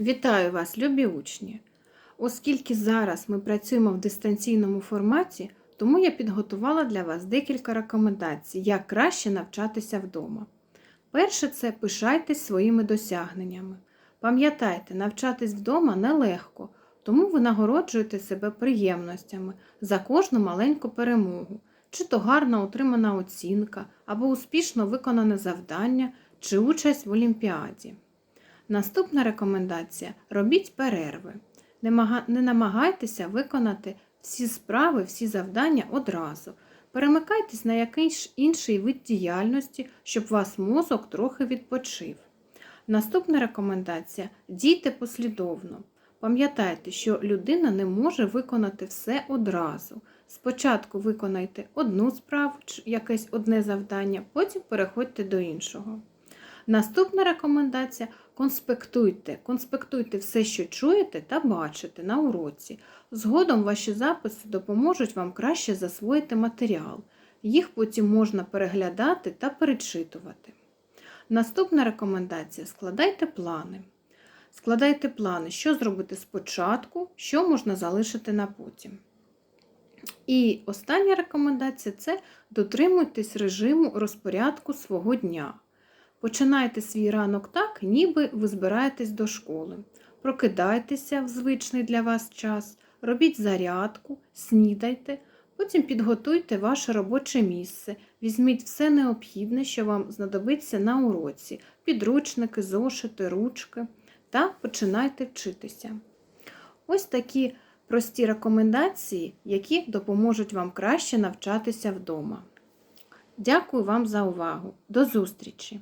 Вітаю вас, любі учні! Оскільки зараз ми працюємо в дистанційному форматі, тому я підготувала для вас декілька рекомендацій, як краще навчатися вдома. Перше це пишайтесь своїми досягненнями. Пам'ятайте, навчатись вдома нелегко, тому ви нагороджуєте себе приємностями за кожну маленьку перемогу, чи то гарно отримана оцінка, або успішно виконане завдання, чи участь в олімпіаді. Наступна рекомендація робіть перерви. Не намагайтеся виконати всі справи, всі завдання одразу. Перемикайтесь на якийсь інший вид діяльності, щоб ваш мозок трохи відпочив. Наступна рекомендація дійте послідовно. Пам'ятайте, що людина не може виконати все одразу. Спочатку виконайте одну справу, якесь одне завдання, потім переходьте до іншого. Наступна рекомендація конспектуйте. Конспектуйте все, що чуєте та бачите на уроці. Згодом ваші записи допоможуть вам краще засвоїти матеріал. Їх потім можна переглядати та перечитувати. Наступна рекомендація складайте плани. Складайте плани, що зробити спочатку, що можна залишити на потім. І остання рекомендація це дотримуйтесь режиму розпорядку свого дня. Починайте свій ранок так, ніби ви збираєтесь до школи. Прокидайтеся в звичний для вас час, робіть зарядку, снідайте, потім підготуйте ваше робоче місце, візьміть все необхідне, що вам знадобиться на уроці, підручники, зошити, ручки та починайте вчитися. Ось такі прості рекомендації, які допоможуть вам краще навчатися вдома. Дякую вам за увагу. До зустрічі!